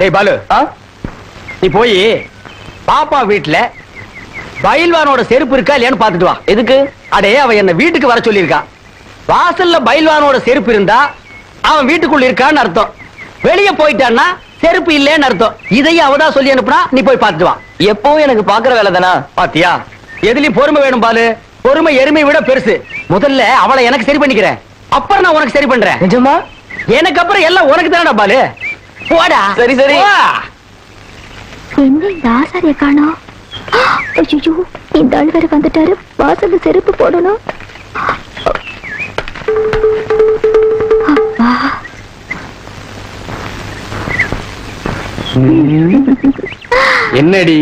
டேய் பாலு. நீ போய் பாப்பா வீட்டுல பயில்வானோட செருப்பு இருக்கா இல்லையான்னு பாத்துட்டு வா. எதுக்கு? அடே அவ என்ன வீட்டுக்கு வர சொல்லியிருக்கா. வாசல்ல பயில்வானோட செருப்பு இருந்தா அவன் வீட்டுக்குள்ள இருக்கான்னு அர்த்தம். வெளிய போயிட்டான்னா செருப்பு இல்லைன்னு அர்த்தம். இதையும் அவதான் சொல்லி அனுப்புனா நீ போய் பாத்துட்டு வா. எப்பவும் எனக்கு பாக்குற வேலை தானா? பாத்தியா? எதுலயும் பொறுமை வேணும் பாலு. பொறுமை எருமை விட பெருசு. முதல்ல அவளை எனக்கு சரி பண்ணிக்கிறேன். அப்புறம் நான் உனக்கு சரி பண்றேன். நிஜமா? எனக்கு அப்புறம் எல்லாம் உனக்கு தானடா பாலு. போடா. சரி, சரி. என்ன இந்த ஆசாரிய காணோம் ஐயோ இந்த ஆள் வேற வந்துட்டாரு. வாசல்ல செருப்பு போடணும். அப்பா. என்னடி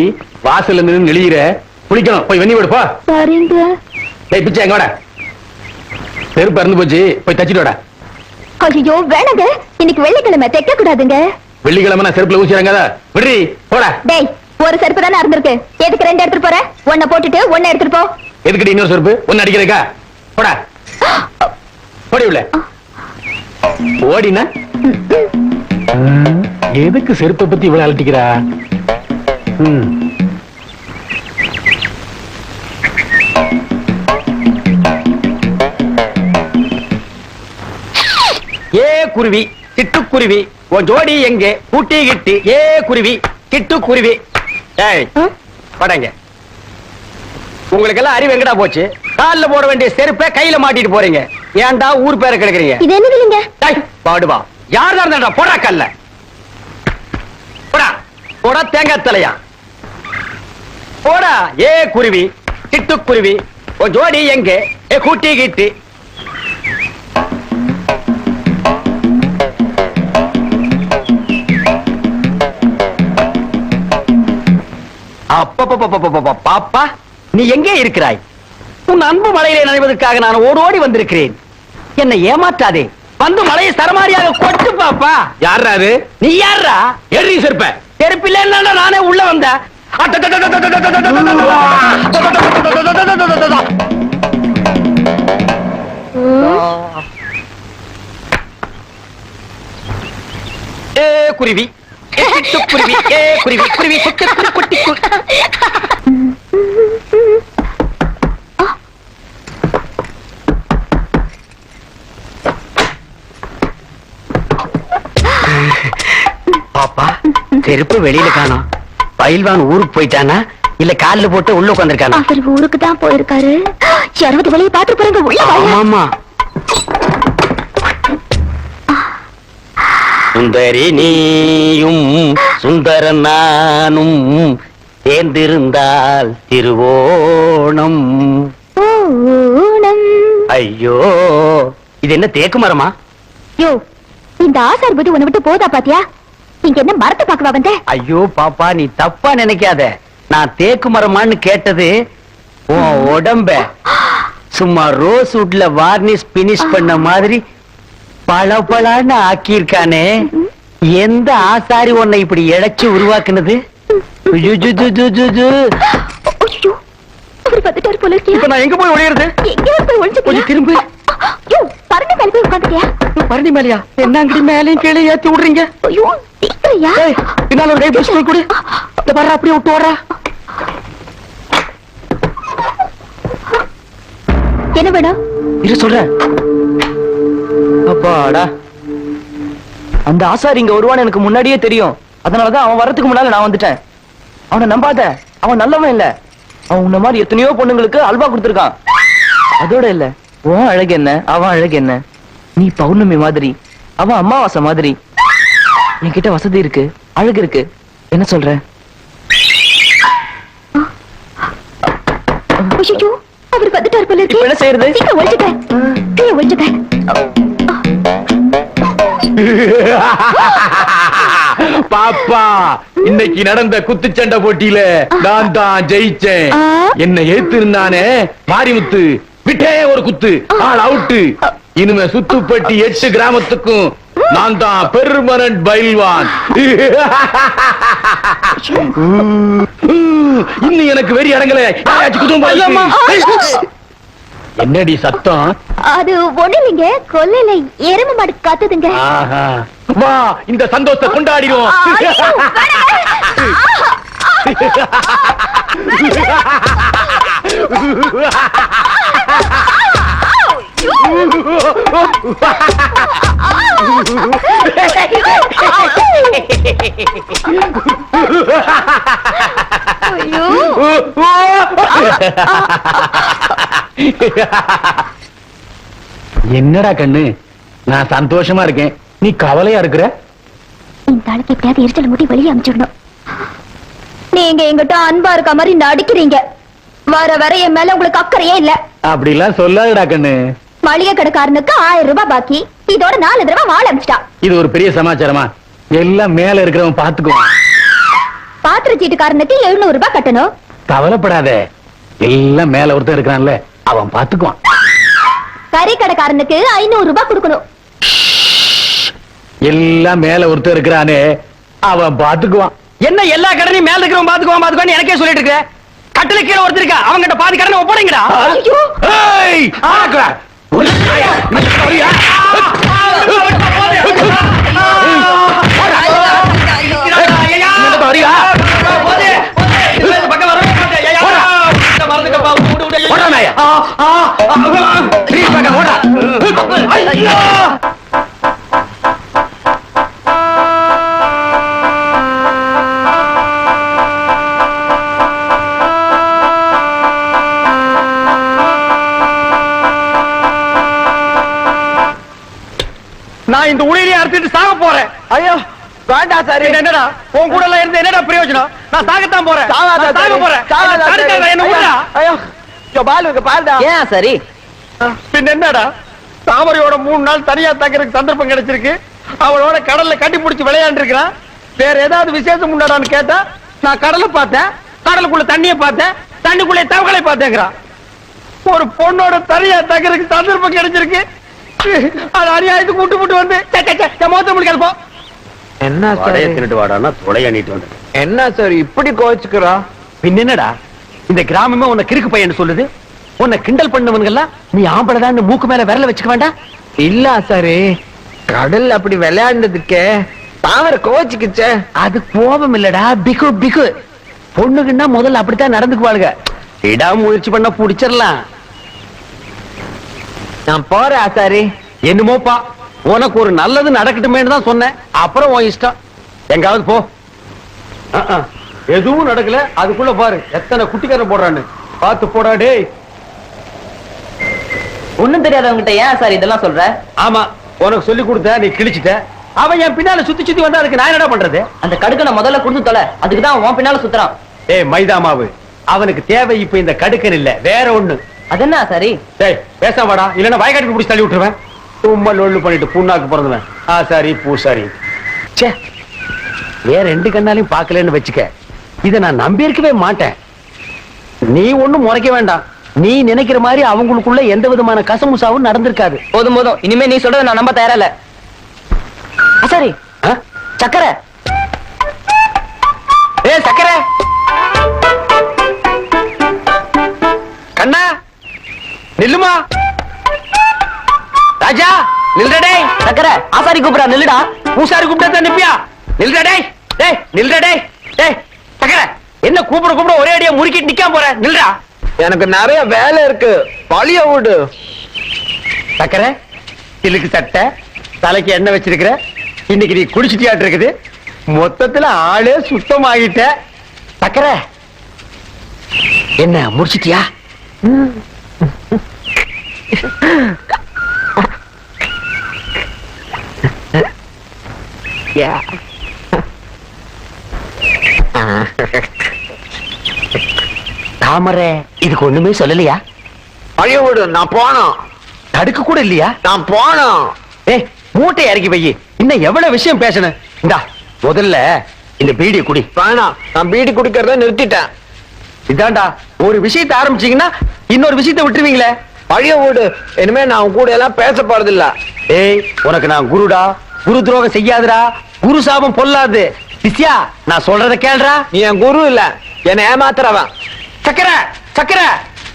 வாசல்ல நின்னு நெளியிற? குளிக்கணும். போய் வெண்ணி விடு போ. சரிங்க. டேய் பிச்சை எங்க வாடா. செருப்பு இறந்து போச்சு. போய் தச்சிட்டு வாடா. ஐயோ வேணாங்க. இன்னைக்கு வெள்ளிக்கிழமை தைக்க கூடாதுங்க வெள்ளிக்கிழமை செருப்புல ஊசிறாங்க விடுறி போடா. டேய் ஒரு செருப்பு தானே இருந்திருக்கு எதுக்கு ரெண்டு எடுத்துட்டு போற? ஒன்ன போட்டுட்டு ஒன்ன எடுத்துட்டு போ. எதுக்கடி இன்னொரு செருப்பு? ஒன்னு அடிக்கிறதுக்கா? போடா. ஓடி உள்ள. ஓடினா? எதுக்கு செருப்பை பத்தி இவ்வளவு அலட்டிக்கிறா. ஏ குருவி சிட்டுக்குருவி. உன் ஜோடி எங்கே? கூட்டி கிட்டி. ஏ குருவி. சிட்டுக்குருவி ஏய் ம்? படங்க. உங்களுக்கு எல்லாம் அறிவு எங்கடா போச்சு? கால்ல போட வேண்டிய செருப்பை கையில மாட்டிட்டு போறீங்க. ஏன்டா ஊர் பேரை கிடக்குறீங்க? இது என்னது இல்லைங்க டேய், பாடுவா யார் இருந்தா போடா கல்ல. போடா. போடா தேங்காய் தலையா. போடா. ஏ குருவி. சிட்டுக்குருவி உன் ஜோடி எங்க? ஏ கூட்டி கிட்டி. பாப்பா நீ எங்கே இருக்கிறாய் உன் அன்பு மலையிலே நனைவதற்காக நான் ஓடோடி வந்திருக்கிறேன் என்னை ஏமாற்றாதே வந்து மலையை சரமாரியாக கொட்டு பாப்பா யாரா அது நீ யாரா எரி செருப்ப செருப்பில்ல நானே உள்ள வந்த ஏ குருவி ஏ குருவி குருவி குட்டி பாப்பா செருப்பு வெளியில காணோம். பயில்வான் ஊருக்கு போயிட்டானா? இல்ல கால்ல போட்டு உள்ள உட்காந்துருக்கானா அவர் ஊருக்கு தான் போயிருக்காரு யாராவது வெளியே பாத்து போறாங்க. உள்ள வாங்க. சுந்தரி நீயும் சுந்தர நானும் சேர்ந்திருந்தால் திருவோணம். ஐயோ இது என்ன தேக்கு மரமா? யோ இந்த ஆசார் புத்தி உன்னை விட்டு போதா பாத்தியா? இங்க என்ன மரத்தை பாக்கவா வந்த? ஐயோ பாப்பா நீ தப்பா நினைக்காத. நான் தேக்கு மரமான்னு கேட்டது உன் உடம்ப. சும்மா ரோஸ் வுட்ல வார்னிஷ் பினிஷ் பண்ண மாதிரி பளபளன்னு ஆக்கியிருக்கானே. எந்த ஆசாரி உன்னை இப்படி இழைச்சு உருவாக்குனது? போல இப்ப நான் எங்க போய் ஒளியறது கொஞ்சம் மேல போய் உட்காந்துட்டியா பரணி மேலையா என்னங்கடி மேலையும் கீழே ஏத்தி விடுறீங்க ஐயோ பின்னால ஒரு கை பிடிச்சு போய் கொடு இந்த அப்படியே விட்டு வர்றா என்ன வேணும் இரு சொல்றேன் அப்பாடா. அந்த ஆசாரி இங்க வருவான்னு எனக்கு முன்னாடியே தெரியும். அதனாலதான் அவன் வரதுக்கு முன்னால நான் வந்துட்டேன். அவனை நம்பாத. அவன் நல்லவன் இல்ல. அவன் உன்ன மாதிரி எத்தனையோ பொண்ணுங்களுக்கு அல்வா கொடுத்திருக்கான். அதோட இல்ல. உன் அழகு என்ன? அவன் அழகு என்ன? நீ பௌர்ணமி மாதிரி. அவன் அமாவாசை மாதிரி. என்கிட்ட வசதி இருக்கு. அழகு இருக்கு. என்ன சொல்ற? அவர் வந்துட்டாரு போல என்ன செய்யறது? கீழே ஒளிஞ்சுக்க பாப்பா இன்னைக்கு நடந்த குத்துச்சண்டை போட்டியில நான் தான் ஜெயிச்சேன். என்ன ஏத்திருந்தானே மாரிமுத்து விட்டே ஒரு குத்து ஆள் அவுட்டு. இனிமே சுத்துப்பட்டி எட்டு கிராமத்துக்கும் நான் தான் பெர்மனன்ட் பயில்வான். இன்னும் எனக்கு வெறி அடங்கல. யாராச்சும் குதும் பாருங்க. என்னடி சத்தம்? அது ஒண்ணு இல்லைங்க கொல்லையில எருமை மாடு கத்துதுங்க. வா இந்த சந்தோஷத்தை கொண்டாடிடுவோம். ஐயோ, ஐயோ என்னடா கண்ணு? நான் சந்தோஷமா இருக்கேன். நீ கவலையா இருக்கிற? இந்த ஆளுக்கு எப்படியாவது எரிச்சல் முடி வெளியே அனுப்பிச்சிடணும் நீங்க எங்கிட்ட அன்பா இருக்க மாதிரி நடிக்கிறீங்க. வர வர என் மேல உங்களுக்கு அக்கறையே இல்ல. அப்படிலாம் சொல்லாதடா கண்ணு. மளிகை கடைக்காரனுக்கு ஆயிரம் ரூபாய் பாக்கி. இதோட நாலு தடவை வாழ அனுப்பிச்சிட்டான் இது ஒரு பெரிய சமாச்சாரமா? எல்லாம் மேல இருக்கிறவன் பாத்துக்குவான் பாத்திர சீட்டுக்காரனுக்கு எழுநூறு ரூபாய் கட்டணும். கவலைப்படாத. எல்லாம் மேல ஒருத்தன் இருக்கிறான்ல அவன் பாத்துக்குவான். கறி கடைக்காரனுக்கு ஐநூறு ரூபாய் கொடுக்கணும். எல்லாம் மேல ஒருத்தன் இருக்கிறானே அவன் பாத்துக்குவான். என்ன எல்லா கடனையும் மேல இருக்கிறவன் பாத்துக்குவான் பாத்துக்குவான் எனக்கே சொல்லிட்டு இருக்க. கட்டில கீழே ஒருத்தர் இருக்கா? அவங்கிட்ட பாதி கடனை ஒப்படைங்கடா. ஐயோ ஏய், ஆக்குடா. ஒரு நாயா, நீ சரியா? இங்கிட்டு வரியா? ஓடா நாயா. ப்ளீஸ் பக்கம் ஓடா. ஐயோ. நான் இந்த உயிரை அறுத்துட்டு சாக போறேன். ஐயோ வேண்டாம் சார். என்ன- என்னடா? உன் கூட எல்லாம் இருந்து என்னடா பிரயோஜனம்? நான் சாகத்தான் போறேன். நான் சாக. போறேன். என்ன விடுடா. ஐயோ பால் இருக்கு பால்டா ஏன் சரி? பின்ன என்னடா? தாமரையோட மூணு நாள் தனியா தங்கறதுக்கு சந்தர்ப்பம் கிடைச்சிருக்கு. அவளோட கடல்ல கட்டி பிடிச்சி விளையாண்டு இருக்கிறான். வேற ஏதாவது விசேஷம் உண்டாடான்னு கேட்டா நான் கடலை பார்த்தேன். கடலுக்குள்ள தண்ணிய பார்த்தேன். தண்ணிக்குள்ளே தவகளை பார்த்தேங்கிறான். ஒரு பொண்ணோட தனியா தங்கறதுக்கு சந்தர்ப்பம் கிடைச்சிருக்கு. அது அநியாயத்துக்கு விட்டு விட்டு வந்து. சே, சே, சே, என் முகத்தை முடிக்காது போ என்ன வடைய தின்னுட்டு வாடான்னா தொலைய நீட்டு வந்து. என்ன சார் இப்படி கோச்சுக்கிறா பின்ன என்னடா? இந்த கிராமமே உன்னை கிறுக்கு பையன் சொல்லுது. உன்னை கிண்டல் பண்ணவனுங்கெல்லாம் நீ ஆம்பளதான்னு மூக்கு மேல விரல வச்சுக்க வேண்டாம். இல்ல சாரு. கடல் அப்படி விளையாண்டதுக்கே. தாவர கோச்சுக்குச்சே அது கோபம் இல்லடா. பிகு பிகு. பொண்ணுக்குன்னா முதல்ல அப்படித்தான் நடந்துக்குவாளுங்க. இடா முயற்சி பண்ண புடிச்சிடலாம் நான் போறேன் ஆசாரி. என்னமோப்பா உனக்கு ஒரு நல்லது நடக்கட்டுமேன்னு தான் சொன்னேன். அப்புறம் உன் இஷ்டம். எங்காவது போ. எதுவும் நடக்கல அதுக்குள்ள பாரு எத்தனை குட்டிக்காரன் போடுறான்னு. பார்த்து போடா டேய். ஒண்ணும் தெரியாதவங்கிட்ட ஏன் சார் இதெல்லாம் சொல்ற? ஆமா உனக்கு சொல்லி கொடுத்த நீ கிழிச்சிட்ட. அவன் என் பின்னால சுத்தி சுத்தி வந்தா அதுக்கு நான் என்னடா பண்றது? அந்த கடுக்கனை முதல்ல கொடுத்து தொலை. அதுக்கு தான் உன் பின்னால சுத்துறான். ஏய் மைதா மாவு அவனுக்கு தேவை இப்ப இந்த கடுக்கன் இல்ல வேற ஒண்ணு. அது என்ன சரி டேய் பேச வாடா. இல்லன்னா வயக்காட்டுக்கு பிடிச்சி தள்ளி விட்டுருவேன். சும்மா லொள்ளு பண்ணிட்டு புண்ணாக்கு பிறந்தவன். ஆ சாரி பூசாரி. ச்சே வேற ரெண்டு கண்ணாலையும் பார்க்கலன்னு வச்சுக்க. இத நான் நம்பி இருக்கவே மாட்டேன். நீ ஒண்ணும் முறைக்க வேண்டாம். நீ நினைக்கிற மாதிரி அவங்களுக்குள்ள எந்த விதமான கசமுசாவும் நடந்திருக்காது. போதும் போதும். இனிமே நீ சொல்றத நான் நம்ப தயாரா இல்ல ஆசாரி ஆ? சக்கரை. ஏய் சக்கரை. கண்ணா. நில்லுமா? ராஜா நில்றா டேய். சக்கரை ஆசாரி கூப்பிடா நில்லுடா. பூசாரி கூப்பிட்டா நிப்பியா? நில்றா டேய். டேய் நில்றா டேய். சக்கரை என்ன கூப்பிட கூப்பிட ஒரே அடியா முறுக்கிட்டு நிக்காம போற? நில்றா. எனக்கு நிறைய வேலை இருக்கு. பழிய விடு. சக்கரை சிலுக்கு சட்டை தலைக்கு எண்ணெய் வச்சிருக்கிற. இன்னைக்கு நீ குடிச்சிட்டியாட்டு இருக்குது. மொத்தத்துல ஆளே சுத்தமாகிட்ட சக்கரை என்ன முடிச்சிட்டியா தாமரை இதுக்கு ஒண்ணுமே சொல்லலையா? பழிய விடு நான் போனோம் தடுக்க கூட இல்லையா? நான் போனோம் ஏய் மூட்டை இறக்கி வை. இன்னும் எவ்வளவு விஷயம் பேசணும்? இந்தா முதல்ல இந்த பீடியை குடி. வேணாம் நான் பீடி குடிக்கிறத நிறுத்திட்டேன். இதாண்டா ஒரு விஷயத்தை ஆரம்பிச்சீங்கன்னா இன்னொரு விஷயத்தை விட்டுருவீங்களே? பழிய விடு இனிமே நான் உன் கூட எல்லாம் பேச போறது இல்ல ஏய் உனக்கு நான் குருடா? குரு துரோகம் செய்யாதுடா. குரு சாபம் பொல்லாது. சிஷ்யா நான் சொல்றத கேளுடா. நீ என் குரு இல்ல. என்னை ஏமாத்துறவன். சக்கரை சக்கரை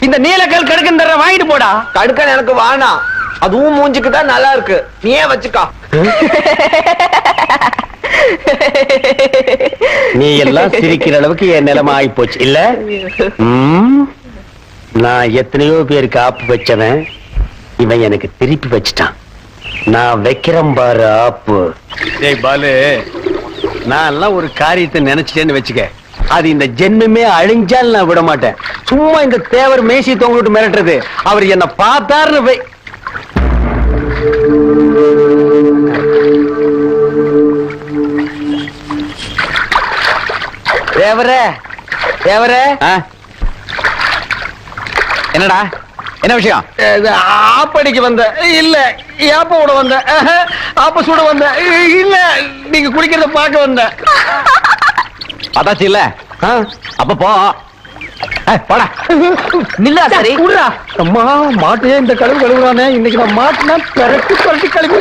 இந்த நீலக்கல் கடுக்கன் தர வாங்கிட்டு போடா. கடுக்கன் எனக்கு வேணாம் அதுவும் மூஞ்சிக்கு தான் நல்லா இருக்கு. நீயே வச்சுக்கா. நீ எல்லாம் சிரிக்கிற அளவுக்கு என் நிலைமை ஆகி போச்சு இல்ல ம், நான் எத்தனையோ பேருக்கு ஆப்பு வச்சவன் இவன் எனக்கு திருப்பி வச்சிட்டான். நான் வைக்கிறேன் பாரு ஆப்பு. டேய் பாலு நான் எல்லாம் ஒரு காரியத்தை நினைச்சிட்டேன்னு வச்சுக்க. அது இந்த ஜென்மமே அழிஞ்சால் நான் விட மாட்டேன். சும்மா இந்த தேவர் மேசி தொங்கிட்டு மிரட்டுறது. அவர் என்ன பார்த்தாருன்னு தேவரே தேவரே. என்னடா? என்ன விஷயம்? ஆப்படிக்கு வந்த இல்ல ஏப்ப விட வந்த ஆப்ப சுட வந்த இல்ல நீங்க குளிக்கிறத பார்க்க வந்த. அதாச்சு இல்ல. அப்ப போ. போடா. நில்லா சரி. விடுறா அம்மா மாட்டையே இந்த கழுவு கழுவுறானே. இன்னைக்கு நான் மாட்டினா பெரட்டி பெரட்டி கழுவி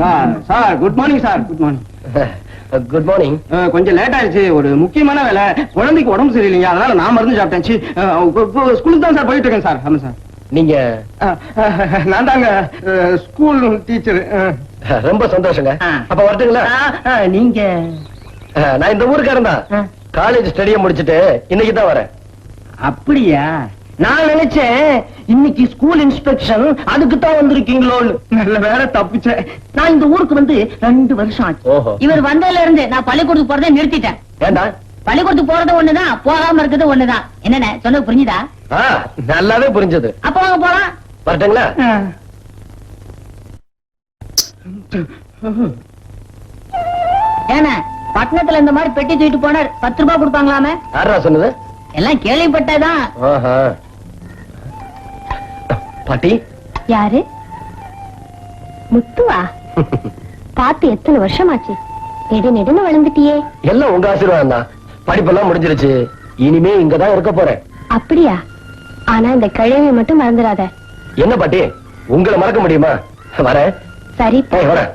sir sir good morning sir. Good morning good morning கொஞ்சம் லேட் ஆயிடுச்சு. ஒரு முக்கியமான வேலை. குழந்தைக்கு உடம்பு சரியில்லைங்க அதனால நான் மருந்து சாப்பிட்டேன். கு- ஸ்கூலுக்கு தான் சார் போயிட்டு இருக்கேன் சார். ஆமா சார். நீங்க? நான் தாங்க ஸ்கூல் டீச்சர் ரொம்ப சந்தோஷங்க. அப்ப வரட்டுங்களா? நீங்க? நான் இந்த ஊருக்காரன் தான். காலேஜ் ஸ்டடியை முடிச்சிட்டு இன்னைக்கு தான் வரேன். அப்படியா? நான் நினைச்சேன் இன்னைக்கு ஸ்கூல் இன்ஸ்பெக்ஷன் அதுக்கு தான் வந்திருக்கீங்களோன்னு. நல்ல வேற தப்பிச்சேன் நான் இந்த ஊருக்கு வந்து ரெண்டு வருஷம் ஆச்சு. இவர் வந்ததுல இருந்து நான் பள்ளிக்கூடத்துக்கு போறதை நிறுத்திட்டேன். ஏண்டா? பள்ளிக்கூடத்துக்கு போறது ஒண்ணுதான் போகாம இருக்கிறது ஒண்ணுதான். என்னண்ணே சொன்னது புரிஞ்சுதா? நல்லாவே புரிஞ்சது. அப்ப வாங்க போலாம். வரட்டுங்களா? ஏண்ணே பட்டணத்துல இந்த மாதிரி பெட்டி தூக்கிட்டு போனார் பத்து ரூபாய் கொடுப்பாங்களாமே? யாரா சொன்னது? எல்லாம் கேள்விப்பட்டதான். பாட்டி. யாரு? முத்துவா? பார்த்து எத்தனை வருஷமாச்சு? நெடு நெடுன்னு வளர்ந்துட்டியே. எல்லாம் உங்க ஆசீர்வாதம் தான் படிப்பெல்லாம் முடிஞ்சிருச்சு. இனிமே இங்கதான் இருக்க போறேன். அப்படியா? ஆனா இந்த கிழமை மட்டும் மறந்துடாத. என்ன பாட்டி? உங்களை மறக்க முடியுமா? வரேன். சரி. வரேன்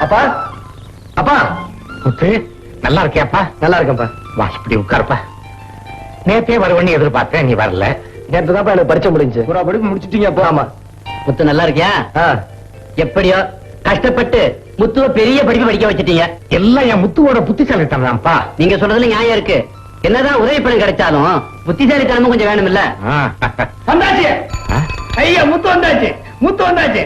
அப்பா? அப்பா? முத்து நல்லா இருக்கியாப்பா? நல்லா இருக்கேன்ப்பா. வா இப்படி உட்காருப்பா. நேத்தே வருவன்னு எதிர்பார்த்தேன் நீ வரல நேற்று தான்ப்பா எனக்கு பரிச்சை முடிஞ்சு ஒரு படிப்பு முடிச்சிட்டீங்க ஆமா முத்து நல்லா இருக்கியா எப்படியோ கஷ்டப்பட்டு முத்துவ பெரிய படிப்பு படிக்க வச்சிட்டீங்க எல்லாம் என் முத்துவோட புத்திசாலித்தனம்ப்பா நீங்க சொல்றதுல நியாயம் இருக்கு என்னதான் உதவி பணம் கிடைச்சாலும் புத்திசாலித்தனமும் கொஞ்சம் வேணும்ல ஆ. வந்தாச்சு? ஐயா முத்து வந்தாச்சு முத்து வந்தாச்சு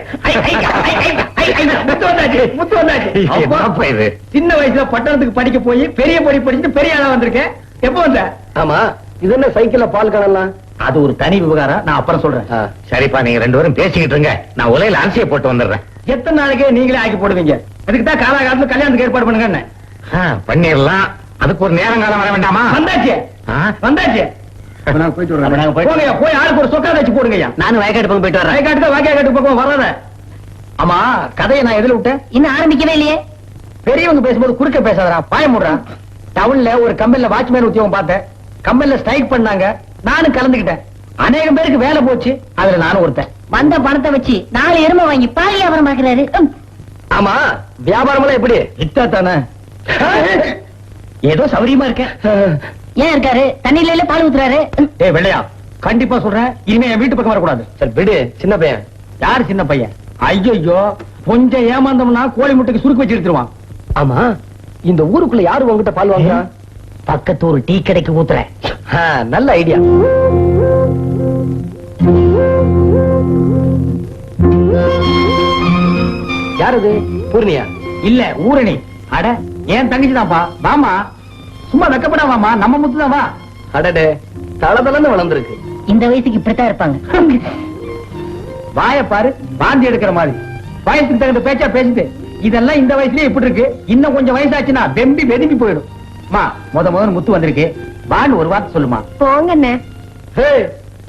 முத்து வந்தாச்சு முத்து வந்தாச்சு சின்ன வயசுல பட்டணத்துக்கு படிக்க போய் பெரிய படிப்பு படிச்சுட்டு பெரிய ஆளா வந்திருக்கேன் எப்போ வந்த ஆமா இது என்ன சைக்கிள்ல பால் காணலாம் அது ஒரு தனி விவகாரம் நான் அப்புறம் சொல்றேன். ஆ. சரிப்பா நீங்க ரெண்டு பேரும் பேசிக்கிட்டு இருங்க. நான் உலையில அரிசியை போட்டு வந்துடுறேன். எத்தனை நாளைக்கே நீங்களே ஆக்கி போடுவீங்க? அதுக்கு தான் காலாகாலத்துல கல்யாணத்துக்கு ஏற்பாடு பண்ணுங்க பண்ணிடலாம். அதுக்கு ஒரு நேரம் காலம் வர வேண்டாமா? வந்தாச்சு? வந்தாச்சு. போயிட்டு போங்க போய் ஆளுக்கு ஒரு சொக்கா வச்சு போடுங்கய்யா. நானும் வயக்காட்டு பக்கம் போயிட்டு வரேன். வயக்காட்டு தான் வாக்கியா பக்கம் வராத ஆமா கதையை நான் எதுல விட்டேன்? இன்னும் ஆரம்பிக்கவே இல்லையே. பெரியவங்க பேசும்போது குறுக்க பேசாதடா பாய முடுறா. டவுன்ல ஒரு கம்பெனில வாட்ச்மேன் உத்தியோகம் பார்த்தேன். கம்பெனில ஸ்ட்ரைக் பண்ணாங்க. நானும் கலந்துக்கிட்டேன். அநேகம் பேருக்கு வேலை போச்சு. அதுல நானும் ஒருத்தன். வந்த பணத்தை வச்சு நாலு எருமை வாங்கி பால் வியாபாரம் பாக்குறாரு. ஆமா வியாபாரம் எல்லாம் எப்படி? இட்டா தானே? ஏதோ சௌரியமா இருக்கேன். ஏன் இருக்காரு? தண்ணியில இல்ல பால் ஊத்துறாரு. ஏய் வெள்ளையா கண்டிப்பா சொல்றேன். இனிமே என் வீட்டு பக்கம் வரக்கூடாது. சரி விடு சின்ன பையன். யாரு சின்ன பையன்? ஐயோ கொஞ்சம் ஏமாந்தோம்னா கோழி முட்டைக்கு சுருக்கு வச்சு எடுத்துருவான். ஆமா இந்த ஊருக்குள்ள யாரு உங்ககிட்ட பால் வாங்குறா? பக்கத்து ஒரு டீ கடைக்கு ஊத்துறேன். நல்ல ஐடியா. யார் அது பூர்ணியா? இல்ல ஊரணி. அட ஏன் தங்கச்சி தான்ப்பா வாமா சும்மா வெக்கப்படா வாமா நம்ம முத்து தான் வா. அடடே தளதளன்னு வளர்ந்துருக்கு. இந்த வயசுக்கு இப்படித்தான் இருப்பாங்க. வாய பாரு வாந்தி எடுக்கிற மாதிரி. வயசுக்கு தகுந்த பேச்சா பேசுது இதெல்லாம் இந்த வயசுலயே இப்படி இருக்கு. இன்னும் கொஞ்சம் வயசாச்சுன்னா வெம்பி வெதும்பி போயிடும். மா முத முதல்ல முத்து வந்திருக்கு. வான்னு ஒரு வார்த்தை சொல்லுமா. போங்க அண்ணே ஹே,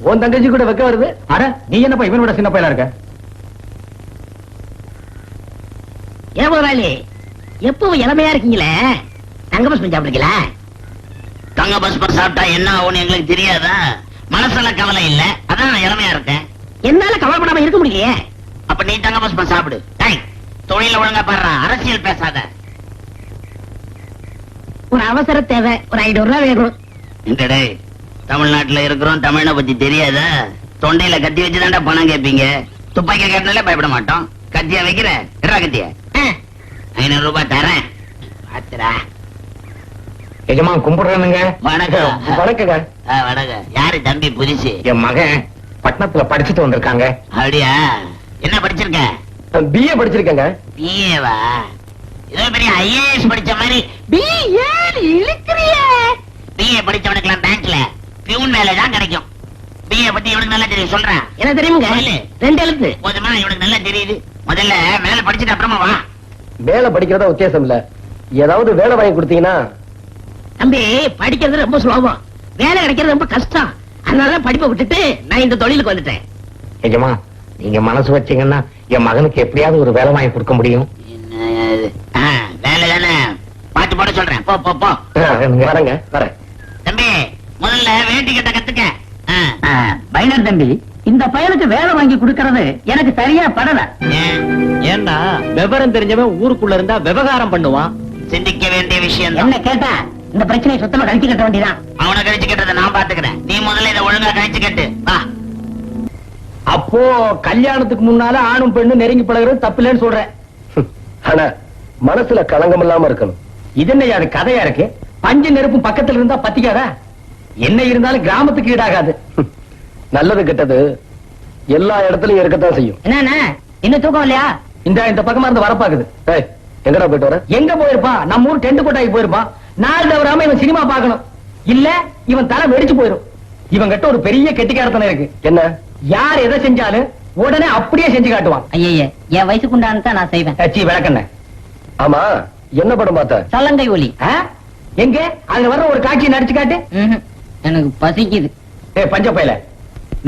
உன் தங்கச்சி கூட வெக்க வருது? அட நீ என்னப்பா இவனோட சின்ன பையலா இருக்க? ஏன் முதலாளி எப்பவும் இளமையா இருக்கீங்களே? தங்க பஸ் சாப்பிடுறீங்களா? தங்க பஸ் பஸ் சாப்பிட்டா என்ன ஆகும்னு எங்களுக்கு தெரியாதா? மனசுல கவலை இல்ல. அதான் நான் இளமையா இருக்கேன். என்னால கவலைப்படாம இருக்க முடியலையே. அப்ப நீ தங்க பஸ் சாப்பிடு. டேய் தொழில ஒழுங்கா பாடுறா அரசியல் பேசாத. ஒரு அவசர தேவை. ஒரு ஐநூறு ரூபாய் வேணும். டேய் தமிழ்நாட்டுல இருக்கிறோம் தமிழனை பத்தி தெரியாதா? தொண்டையில கத்தி வச்சுதான்டா பணம் கேட்பீங்க துப்பாக்கி கேட்டாலே பயப்பட மாட்டோம். கத்தியா வைக்கிற? இரா கத்திய? ஐநூறு ரூபாய் தரேன். பாத்துடா. எஜமா கும்பிடுறேனுங்க. வணக்கம். வணக்கங்க. ஆ, வணக்கம். யாரு தம்பி புதுசு? என் மகன் பட்டணத்துல படிச்சுட்டு வந்திருக்காங்க. அப்படியா? என்ன படிச்சிருக்க? பிஏ படிச்சிருக்கேங்க. பிஏவா ஏதோ பெரிய ஐஏஎஸ் படிச்ச மாதிரி. பிஏ இழுக்கிறிய. பிஏ படிச்சவனுக்குலாம் பேங்க்ல பியூன் வேலை தான் கிடைக்கும். பிஏ பத்தி இவனுக்கு நல்லா தெரியும். சொல்றேன். என்ன தெரியுமுங்க? சொல்லு. ரெண்டு எழுத்து. போதுமா? இவனுக்கு நல்லா தெரியுது. முதல்ல மேல படிச்சுட்டு அப்புறமா வா. வேலை படிக்கிறதா உத்தேசம் இல்ல. ஏதாவது வேலை வாங்கி கொடுத்தீங்கன்னா தம்பி படிக்கிறது ரொம்ப சுலபம். வேலை கிடைக்கிறது ரொம்ப கஷ்டம். அதனாலதான் படிப்பை விட்டுட்டு நான் இந்த தொழிலுக்கு வந்துட்டேன். எஜமா நீங்க மனசு வச்சீங்கன்னா என் மகனுக்கு எப்படியாவது ஒரு வேலை வாங்கி கொடுக்க முடியும். வேலை தானே பாட்டு போட சொல்றேன். போ போ போ. வரேங்க வரேன். தம்பி முதல்ல வேட்டி கட்ட கத்துக்க. பைனர் தம்பி இந்த பையனுக்கு வேலை வாங்கி கொடுக்கறது எனக்கு சரியா படல. ஏன்? ஏன்னா விவரம் தெரிஞ்சவன் ஊருக்குள்ள இருந்தா விவகாரம் பண்ணுவான். சிந்திக்க வேண்டிய விஷயம் என்ன கேட்டா இந்த பிரச்சனையை சுத்தமா கழிச்சு கட்ட வேண்டியதான் அவனை கழிச்சு கட்டுறதை நான் பாத்துக்கிறேன். நீ முதல்ல இதை ஒழுங்கா கழிச்சு கட்டு. வா. அப்போ கல்யாணத்துக்கு முன்னால ஆணும் பெண்ணும் நெருங்கி பழகுறது தப்பில்லைன்னு சொல்றேன். ஆனா மனசுல களங்கம் இல்லாம இருக்கணும். இது என்ன அது கதையா இருக்கு? பஞ்சு நெருப்பும் பக்கத்துல இருந்தா பத்திக்காதா? என்ன இருந்தாலும் கிராமத்துக்கு ஈடாகாது. நல்லது கெட்டது எல்லா இடத்துலயும் இருக்கத்தான் செய்யும். என்னண்ணா இன்னும் தூக்கம் இல்லையா? இந்த இந்த பக்கமா இருந்து வரப்பாக்குது. எங்கடா போயிட்டு வர? எங்க போயிருப்பான் நம்ம ஊர் டென்ட் கொட்டாய்க்கு போயிருப்பான் நாள் தவறாம இவன் சினிமா பார்க்கணும். இல்ல இவன் தலை வெடிச்சு போயிரும். இவன் கிட்ட ஒரு பெரிய கெட்டிக்காரத்தனம் இருக்கு. என்ன? யார் எதை செஞ்சாலும் உடனே அப்படியே செஞ்சு காட்டுவான். ஐய என் வயசுக்கு உண்டானதான் நான் செய்வேன். சி விளக்கண்ண. ஆமா என்ன படம் பார்த்த? சல்லங்கை ஒலி. எங்க? அதுல வர்ற ஒரு காட்சியை நடிச்சு காட்டு. எனக்கு பசிக்குது. ஏ பஞ்ச பையல.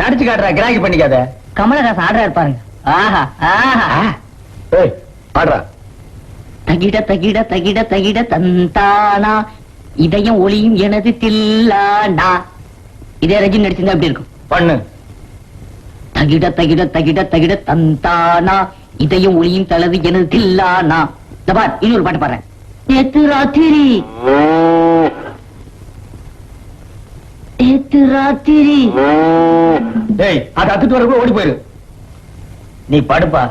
நடிச்சு காட்டுறா கிராக்கி பண்ணிக்காத. கமலஹாசன் ஆடுறாரு பாருங்க. ஆஹா ஆஹா. ஏய் ஆடுறா. தகிட தகிட தகிட தகிட தந்தானா. இதயம் ஒளியும் எனது தில்லானா இதே ரஜினி நடிச்சிருந்தா எப்படி இருக்கும்? பண்ணு. தகிட தகிட தகிட தகிட தந்தானா? இதயம் ஒளியும் தளது எனது தில்லானா? இந்த பார் இன்னொரு பாட்டு பாடுறேன். நேத்து ராத்திரி. நேத்து ராத்திரி. டேய் அது அத்துட்டு வரக்குள்ள ஓடி போயிரு. நீ படுப்பா.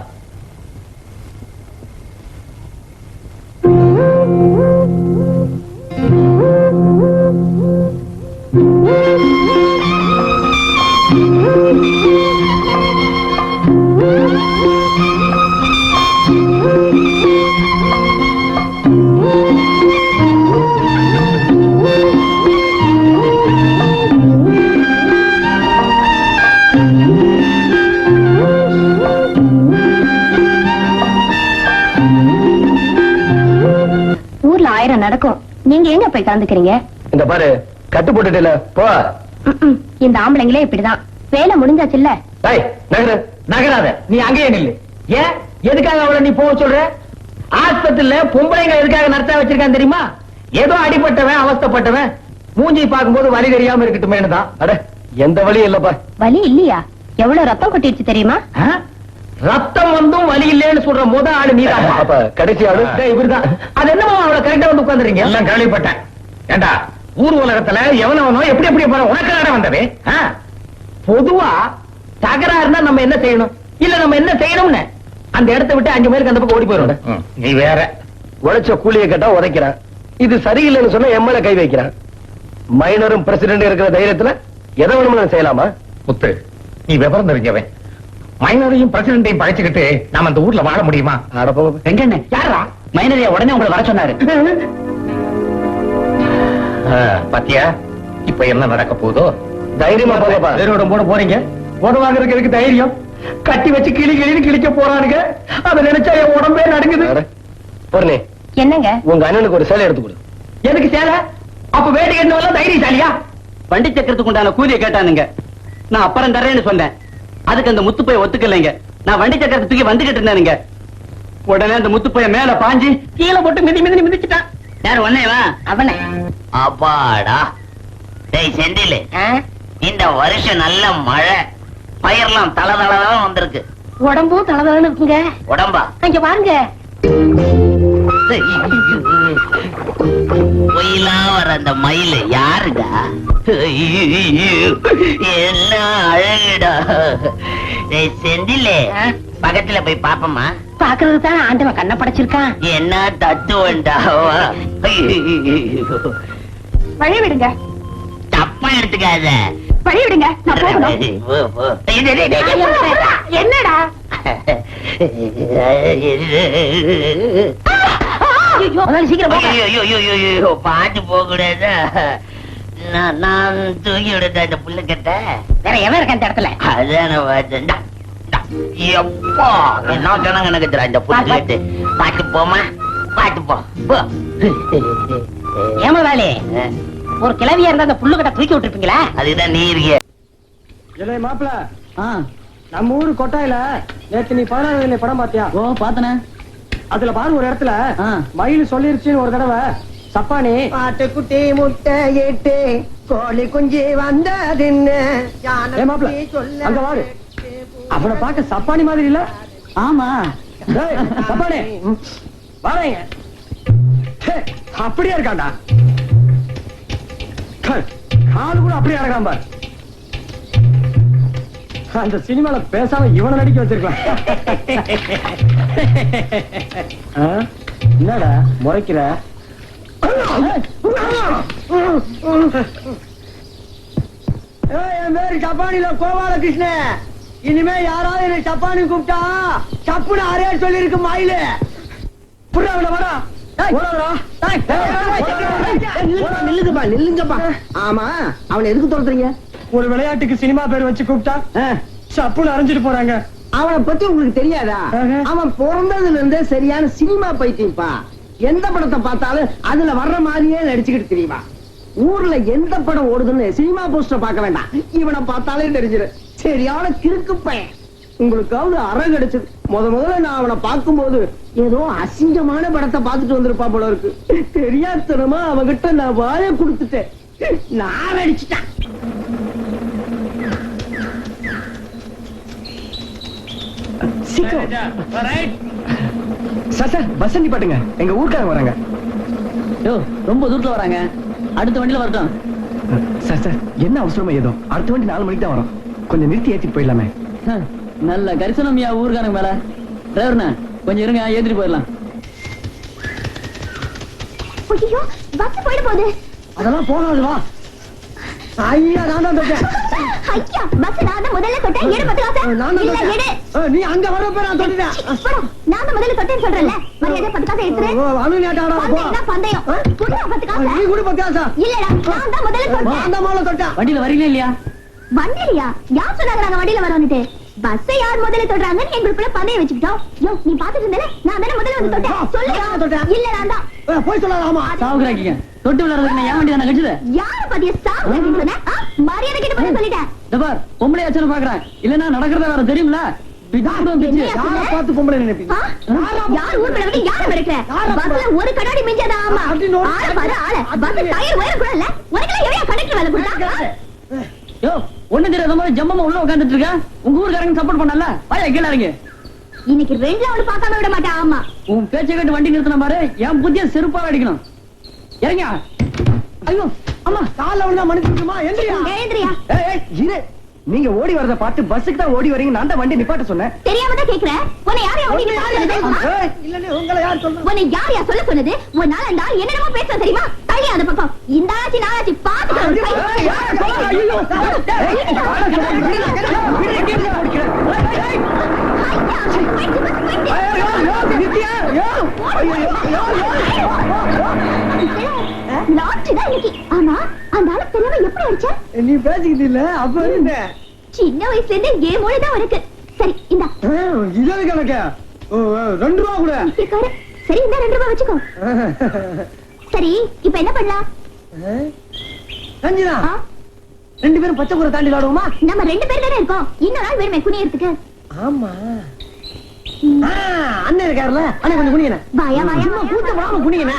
கலந்துக்கிறீங்க இந்த பாரு கட்டு போட்டுட்டல போ. இந்த ஆம்பளைங்களே இப்படிதான். வேலை முடிஞ்சாச்சுல்ல? டேய் நகரு நகராத நீ அங்கேயே நில்லு. ஏன்? எதுக்காக அவளை நீ போக சொல்ற? ஆஸ்பத்திரியில பொம்பளைங்க எதுக்காக நடத்த வச்சிருக்கான் தெரியுமா? ஏதோ அடிபட்டவன் அவஸ்தைப்பட்டவன். மூஞ்சி பார்க்கும்போது வலி தெரியாம இருக்கட்டுமேனு தான். அட எந்த வழியும் இல்லப்பா. வலி இல்லையா? எவ்வளவு ரத்தம் கொட்டிடுச்சு தெரியுமா? ரத்தம் வந்தும் வலி இல்லைன்னு சொல்ற முத ஆளு நீதான் அப்ப கடைசி ஆளு? டேய், இவர்தான். அது என்னமோ அவளை கரெக்டா வந்து உட்காந்துறீங்க எல்லாம் கேள்விப்பட்டேன் ஏண்டா ஊர் உலகத்துல எவனவனோ எப்படி எப்படி போற உனக்கு வந்தது? பொதுவா தகராறுனா நம்ம என்ன செய்யணும்? இல்ல நம்ம என்ன செய்யணும்னு? அந்த இடத்தை விட்டு அஞ்சு பேருக்கு அந்த பக்கம் ஓடி போயிடும் நீ வேற. உழைச்ச கூலியை கேட்டா உதைக்கிறான். இது சரியில்லைன்னு சொன்னா எம்எல்ஏ கை வைக்கிறான். மைனரும் பிரசிடண்ட் இருக்கிற தைரியத்துல எதை வேணும்னு செய்யலாமா? முத்து நீ விவரம் தெரிஞ்சவன். மைனரையும் பிரசிடண்டையும் பழைச்சுக்கிட்டு நாம அந்த ஊர்ல வாழ முடியுமா. எங்கண்ணே? யாரா மைனரியா உடனே உங்களை வர சொன்னாரு. பாத்தியா? இப்ப என்ன நடக்க போதோ தைரியமா வேரோட போட போறீங்க. உதவாங்கிறதுக்கு எதுக்கு தைரியம்? கட்டி வச்சு கிளி கிளின்னு கிழிக்க போறானுங்க. அதை நினைச்சா என் உடம்பே நடுங்குது. பொருணே என்னங்க? உங்க அண்ணனுக்கு ஒரு சேலை எடுத்து கொடு. எதுக்கு சேலை? அப்ப வேட்டி கட்டவெல்லாம் தைரியசாலியா? வண்டி சக்கரத்துக்கு உண்டான கூலியை கேட்டானுங்க. நான் அப்புறம் தரேன்னு சொன்னேன். அதுக்கு அந்த முத்து போய் ஒத்துக்கலைங்க. நான் வண்டி சக்கரத்தை தூக்கி வந்துகிட்டு இருந்தேனுங்க. உடனே அந்த முத்து போய் மேல பாஞ்சு கீழே போட்டு மிதி மிதி மிதிச்சுட்டான். யார் ஒன்னே வா? அவனே. அப்பாடா. டேய் செந்தில். இந்த வருஷம் நல்ல மழை. பயிரெல்லாம் தல தலதான் வந்திருக்கு. உடம்பும் தலதலன்னு இருக்குங்க. உடம்பா? அங்க பாருங்க. பொயிலா வர அந்த மயிலு யாருடா? என்ன அழகுடா. செந்திலே பக்கத்துல போய் பாப்போமா பாக்குறது தான் ஆண்டவன் கண்ணை படைச்சிருக்கான்? என்ன தத்துவண்டா வழி விடுங்க. தப்பா எடுத்துக்காத. வழி விடுங்க நான் போகணும். என்னடா? பாத்து போக கூடாதா நான் தூக்கி விடுதா இந்த புல்லுக்கட்ட வேற எவன் இருக்க இந்த இடத்துல? அதான பார்த்தேன். எப்பா என்ன எனக்கு தெரியும் இந்த புல்லுக்கட்டு பாத்து போமா பாத்து போ ஏமா வேலை? ஒரு கிளவியா இருந்தா அந்த புல்லு கட்ட தூக்கி விட்டுருப்பீங்களா? அதுதான் நீ இருக்கிய இல்லை மாப்பிள. நம்ம ஊரு கொட்டாயில நேத்து நீ பதினாறு படம் பாத்தியா? ஓ பாத்தனே அதுல பாரு ஒரு இடத்துல. ஆ. மயில் சொல்லிருச்சுன்னு ஒரு தடவை. சப்பானி. ஆட்டுக்குட்டி முட்டை இட்டு கோழி குஞ்சு வந்ததுன்னு ஏ மாப்பிள அங்க வாரு. அவனை பார்க்க சப்பானி மாதிரி இல்ல? ஆமா. டேய், சப்பானி. வாரேங்க. அப்படியே இருக்காண்டா கா- கூட அப்படியே இறக்காம பாரு. அந்த சினிமால பேசாம இவனை நடிக்க வச்சிருக்கலாம். ஆ? என்னடா முறைக்கிற? ஏய், என் பேரு ஜப்பானில கோபால கிருஷ்ண இனிமே யாராவது என்ன ஜப்பானி கூப்பிட்டா சப்புன்னு அரே சொல்லிருக்கு மயிலு. புரிய அவனை வாடா. நில்லுங்கப்பா, நில்லுங்கப்பா. நில்லுங்கப்பா ஆமா அவனை எதுக்கு தோல்றீங்க ஒரு விளையாட்டுக்கு சினிமா பேர் வச்சு கூப்பிட்டா சப்புன்னு அரைஞ்சிட்டு போறாங்க. அவனை பத்தி உங்களுக்கு தெரியாதா. அவன் பிறந்ததுல இருந்தே சரியான சினிமா பைத்தியம்ப்பா. எந்த படத்தை பார்த்தாலும் அதுல வர்ற மாதிரியே நடிச்சுக்கிட்டு தெரியுமா? ஊர்ல எந்த படம் ஓடுதுன்னு சினிமா போஸ்டர் பார்க்க வேண்டாம். இவனை பார்த்தாலே தெரிஞ்சிரு சரியான கிறுக்கு பையன். உங்களுக்காவது அறம் கிடைச்சது. முத முதல்ல நான் அவனை பார்க்கும்போது ஏதோ அசிங்கமான படத்தை பார்த்துட்டு வந்திருப்பா போல இருக்கு. தெரியாதனமா அவகிட்ட நான் வாய கொடுத்துட்டேன். நான் அடிச்சுட்டேன். சீக்கிரம். சார் சார் பஸ் நிப்பாட்டுங்க எங்க ஊருக்காரங்க வராங்க. யோ ரொம்ப தூரத்துல வராங்க. அடுத்த வண்டியில வரட்டும். சார் சார் என்ன அவசரமா ஏதோ. அடுத்த வண்டி நாலு மணிக்கு தான் வரும். கொஞ்சம் நிறுத்தி ஏத்திட்டு போயிடலாமே. நல்ல கரிசனம்யா ஊருக்காரங்க மேல. டிரைவர்ண்ணா கொஞ்சம் இருங்க ஏத்திட்டு போயிடலாம். ஐயோ பஸ் போயிட போகுது. அதெல்லாம் போகாது வா. ஐயா நான் தான் தொட்டேன். ஐயா பஸ் நான் தான் முதல்ல தொட்டேன். எடு பத்து காசு. நான் தான் இல்ல தொட்டேன். நீ அங்க வரப்ப நான் தொட்டுட்டேன். சி, போடா. நான் தான் முதல்ல தொட்டேன்னு சொல்றேன்ல. மரியாதை பத்து காசு எடுத்துரு. ஓ, அணு நேட்டாடா போ. பந்தயம் தான் பந்தயம். ஆ? குடுடா பத்து நீ காசு கூட பத்தியாசா இல்லடா நான் தான் முதல்ல தொட்டேன். அந்த மாலை தொட்டேன். வண்டியில வரீங்களா இல்லையா? வண்டிலையா யார் சொன்னாங்க நாங்க வண்டியில வரோம்னுட்டு பஸ் யார் முதல்ல தொடுறாங்கன்னு எங்களுக்குள்ள பந்தயம் வச்சுக்கிட்டோம். யோ நீ பாத்துட்டு இருந்தல நான் தானே முதல்ல வந்து தொட்டேன். நான் சொல்லு. தொட்டேன். இல்ல நான் தான். போய் சொல்லாதாமா சாவுக்குறாக்கிங்க தொட்டு விளையாடுறதுக்கு நான் ஏன் வண்டி தானே கழிச்சுது யார பத்திய சாவு சொன்ன? மரியாதை கிட்ட பதில் சொல்லிட்டேன். இந்த பார் பொம்பளை அச்சனை பாக்குறேன். இல்லன்னா நடக்கிறத வேற தெரியும்ல? ஒரு கண்ணாடி மிஞ்சாத? ஆமா. ஆள பாரு ஆள. பஸ் டயர் உயர கூட இல்ல உனக்கு எவையா கண்டக்டர் வேலை கொடுத்தா? யோ ஒண்ணு தெரியாத ஜம்மமா உள்ள உட்காந்துட்டு இருக்க? உங்க ஊருக்காரங்க சப்போர்ட் பண்ணல? வாயா கீழ இறங்கு. இன்னைக்கு ரெண்டுல அவனு பார்க்காம விட மாட்டேன் ஆமா. உன் பேச்சை கேட்டு வண்டி நிறுத்தின பாரு என் புத்திய செருப்பால அடிக்கணும். இறங்க ஐயோ அம்மா கால மன்னிச்சுக்குமா எந்திரியா? எழுந்திரியா ஏய், இரு. நீங்க ஓடி வரத பார்த்து பஸ்ஸுக்கு தான் ஓடி வரீங்க நான் தான் வண்டி நிப்பாட்ட சொன்னேன் தெரியாம தான் கேக்குறேன் உன்னை யார் யா வண்டி நிப்பாட்டுறது? ஏய், இல்லனே உங்களை யார் சொல்றா உன்னை யார் யா சொல்ல சொன்னது ஒரு நாள் அந்த ஆள் என்னென்னமோ பேச தெரியுமா தள்ளி அந்த பக்கம் இந்த ஆச்சு நாளாச்சு பாத்துக்கிறோம் நீ பேசிக்கிட்டு இல்ல அப்ப என்ன சின்ன வயசுல இருந்தே மூளை தான் உனக்கு சரி இந்தா இது ஓ, ரெண்டு ரூபா கூட சரி இந்த ரெண்டு ரூபாய் வச்சுக்கோ சரி இப்ப என்ன பண்ணலாம் ரஞ்சிதா? ரெண்டு பேரும் பச்சை கூரை தாண்டி விளாடுவோமா நம்ம ரெண்டு பேர் தானே இருக்கோம் இன்னொரு ஆள் வேணுமே குனியறதுக்கு ஆமா அண்ணன் இருக்காருல்ல அண்ணன் கொஞ்சம் குனியன வாயா வாயா குனியன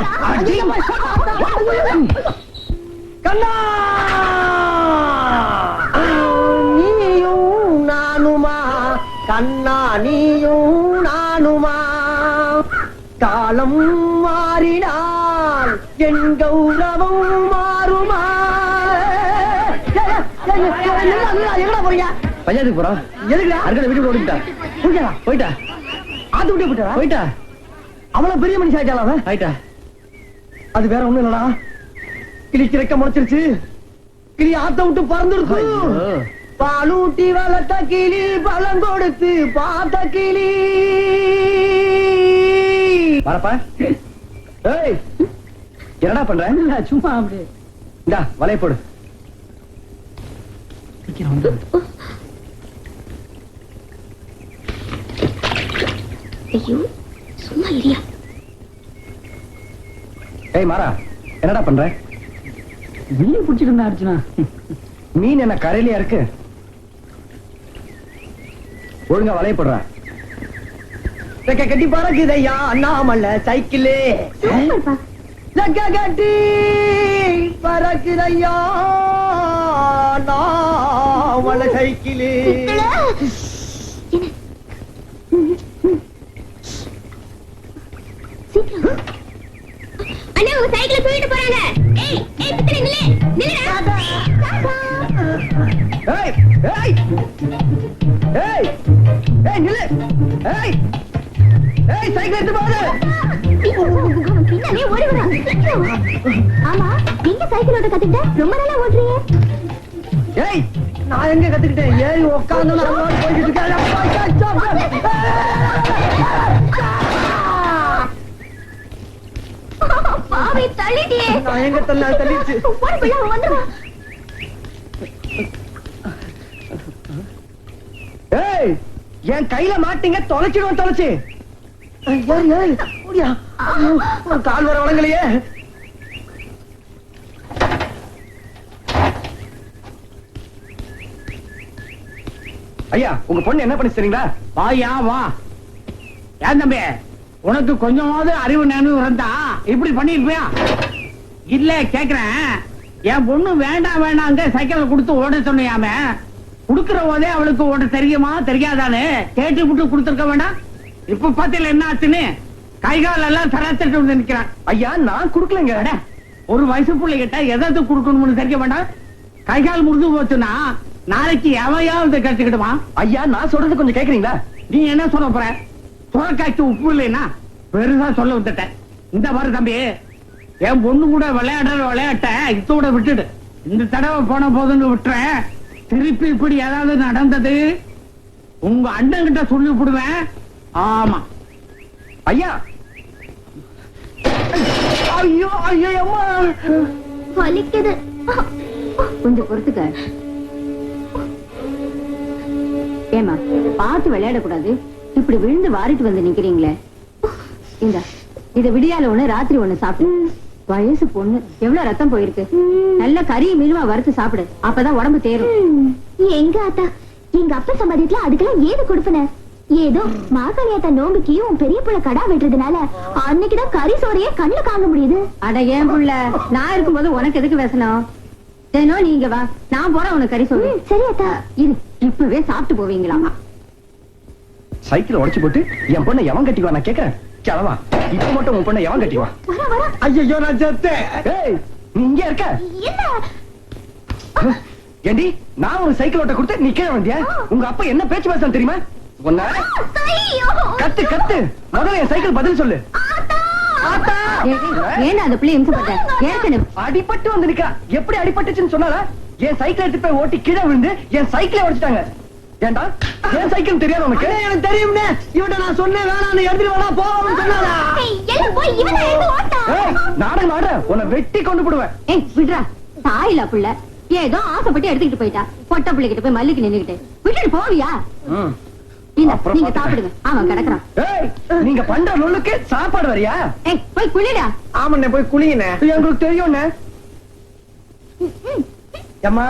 கண்ணா கண்ணா நீயும் நானுமா காலம் மாறினால் என் கௌரவம் மாறுமா எங்கடா போறீங்க பஞ்சாயத்துக்கு போறோம் எதுக்குடா அருகதை வீட்டுக்கு ஓடிட்டா போயிட்டா போயிட்டா ஆத்து விட்டு போயிட்டா போயிட்டா அவ்வளவு பெரிய மனுஷன் ஆயிட்டாளா அவன் ஆயிட்டா அது வேற ஒண்ணும் இல்லடா கிளி கிழக்க முளைச்சிருச்சு கிளி ஆத்த விட்டு பறந்துருச்சு பாலூட்டி வளர்த்த கிளி பழம் கொடுத்து பார்த்த கிளி. வரப்பா ஏய் என்னடா பண்ற? சும்மா அப்படி இந்தா வலைய போடு. ஐயோ சும்மா இல்லையா ஏய் மாறா என்னடா பண்ற? மீன் பிடிச்சிட்டு இருந்தா அர்ச்சனா. மீன் என்ன கரையிலயா இருக்கு? ஒழுங்கா வலைய போடுற ரெக்க கட்டி பறக்குதையா? அண்ணாமலை சைக்கிளே. கட்டி பறக்குதையா? அண்ணாமலை சைக்கிளே. அண்ணா உங்க சைக்கிள தூக்கிட்டு போறாங்க. ஏய் ஏய் பித்தளை நில்லு. நில்லுடா. ஏய் ஏய். ஏய் ஏய் நில்லு. ஏய் ஏய் சைக்கிள் எடுத்து போடு பின்னாலே ஓடி வரா சீக்கிரம் ஆமா எங்க சைக்கிள் ஓட்ட கத்துக்கிட்ட? ரொம்ப நாளா ஓட்டுறீங்க. ஏய் நான் எங்க கத்துக்கிட்டேன்? ஏய் உட்கார்ந்து நான் ரோடு போய்கிட்டு இருக்கேன். பாவை தள்ளிட்டியே. நான் எங்க தள்ள தள்ளிச்சு ஓடி போய் அவன் வந்துருவா என் கையில மாட்டீங்க தொலைச்சிடுவோம் தொலைச்சு. ஏய், கால் வர வழங்கலையே. ஐயா உங்க பொண்ணு என்ன பண்ணி சரிங்களா வாயா வா. ஏன் தம்பி உனக்கு கொஞ்சமாவது அறிவு நினைவு இருந்தா இப்படி பண்ணிருப்பியா? இல்ல கேக்குறேன். என் பொண்ணு வேண்டாம் வேண்டாங்க சைக்கிள் கொடுத்து ஓட சொன்னியாமே. குடுக்கிற போதே அவளுக்கு ஓட தெரியுமா? தெரியாதானே கேட்டு விட்டு கொடுத்துருக்க வேண்டாம். இப்ப பாத்தியில என்ன ஆச்சுன்னு கைகால் எல்லாம் சராத்திட்டு வந்து நிக்கிறான். ஐயா நான் குடுக்கலங்க. ஒரு வயசு பிள்ளைகிட்ட எதாவது குடுக்கணும்னு தெரிய வேண்டாம். கை கால் முடிஞ்சு போச்சுன்னா நாளைக்கு எவையாவது கற்றுக்கிடுமா ஐயா நான் சொல்றது கொஞ்சம் கேக்குறீங்களா? நீ என்ன சொல்ல போற? சுரக்காய்க்கு உப்பு இல்லைன்னா பெருசா சொல்ல வந்துட்டேன். இந்த மாதிரி தம்பி என் பொண்ணு கூட விளையாடுற விளையாட்ட இதோட விட்டுடு. இந்த தடவை போன போதுன்னு விட்டுறேன். திருப்பி இப்படி ஏதாவது நடந்தது? உங்க அண்ணன் கிட்ட சொல்லி விடுவேன். ஆமா. ஐயா. ஐயோ ஐயோ அம்மா. வலிக்குது. கொஞ்சம் பொறுத்துக்க. ஏமா பார்த்து விளையாட கூடாது இப்படி விழுந்து வாரிட்டு வந்து நிக்கிறீங்களே. இந்த இத விடியால ஒண்ணு ராத்திரி ஒண்ணு சாப்பிட்டு வயசு பொண்ணு. எவ்வளவு ரத்தம் போயிருக்கு? நல்ல கறி மீனுமா வறுத்து சாப்பிடு. அப்பதான் உடம்பு தேரும். எங்க ஆத்தா எங்க அப்பா சம்பாதியத்துல அதுக்கெல்லாம் ஏது கொடுப்பன? ஏதோ மாகாளியாத்தா நோம்புக்கு உன் பெரிய புள்ள கடா வெட்டுறதுனால அன்னைக்குதான் கறி சோறையே கண்ணுல காங்க முடியுது. அட ஏன் புள்ள? நான் இருக்கும்போது உனக்கு எதுக்கு பேசணும் தினம் நீங்க வா. நான் போறேன் உனக்கு கறி சொல்லு ம், சரி அத்தா. இரு இப்பவே சாப்பிட்டு போவீங்களா சைக்கிள் உடைச்சு போட்டு என் பொண்ணை எவன் கட்டிக்குவா நான் கேக்குறேன். கிளவா. இப்ப மட்டும் உன் பொண்ணை எவன் வர ஐயோ நான் செத்தேன். நீ இங்க இருக்க. ஏண்டி நான் ஒரு சைக்கிள் ஓட்ட கொடுத்து நீ கீழே வந்தியா உங்க அப்பா என்ன பேச்சு பேசான்னு தெரியுமா? கத்து கத்து. முதல்ல என் சைக்கிள் பதில் சொல்லு! ஏன் அந்த பிள்ளை இம்சப்பட்ட அடிபட்டு வந்து நிக்கா எப்படி அடிபட்டுச்சுன்னு சொன்னால என் சைக்கிள் எடுத்து போய் ஓட்டி கீழே விழுந்து என் சைக்கிளை உடைச்சிட்டாங்க. ஏண்டா? என் சைக்கிள் தெரியாது உனக்கு? எனக்கு தெரியும்னே. இவன்ட்ட நான் சொன்னேன் வேணாம் எடுத்துட்டு வேணா போவோம்னு சொன்னாரா ஏய், எல்லாம் போய்? இவனை எடுத்து ஓட்டா. ஏய், நாடகம் ஆடுற உன்னை வெட்டி கொண்டு போடுவேன். ஏய் விடுறா. தாயில புள்ள. ஏதோ ஆசைப்பட்டு எடுத்துக்கிட்டு போயிட்டா. பொட்ட பிள்ளைகிட்ட போய் மல்லிக்கு நின்னுகிட்டு விட்டுட்டு போவியா? நீங்க. சாப்பிடுங்க. அவன் கிடக்குறான். ஏய் நீங்க பண்ற நொல்லுக்கு சாப்பாடு வரியா? ஏய் போய் குளிடா. ஆமாண்ணே போய் குளிங்கண்ணே எங்களுக்கு தெரியும்ண்ணே. அம்மா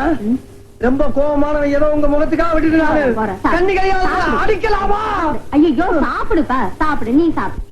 ரொம்ப கோபமானவன் ஏதோ உங்க முகத்துக்காக விட்டுட்டு. கண்ணி கையால அடிக்கலாமா? ஐயோ சாப்பிடுப்பா. சாப்பிடு நீ சாப்பிடு.